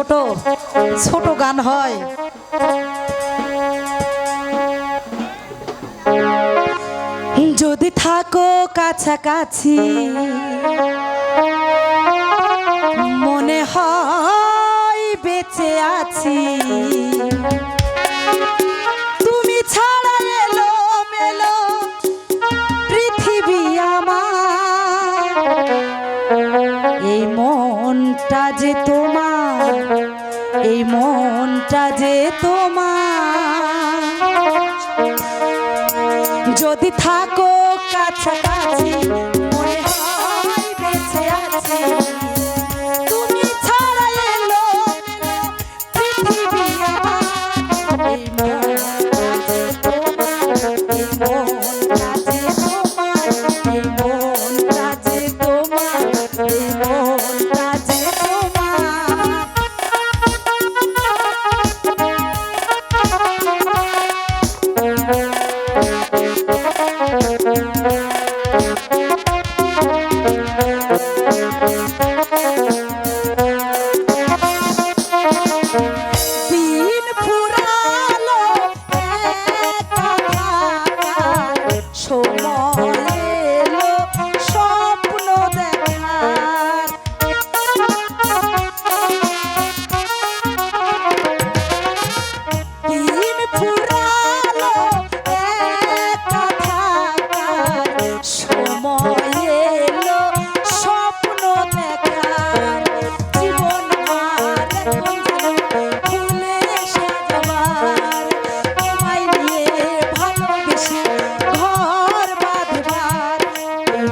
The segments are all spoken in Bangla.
ছোট ছোট গান হয়। যদি থাকো কাছাকাছি, মনে হয় বেঁচে আছি। তুমি ছাড়া এলো মেলো পৃথিবী আমার। এই মনটা যে তোমার এই মনটা যে তোমার। যদি থাকো কাছা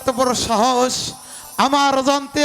এত বড় সাহস আমার অজান্তে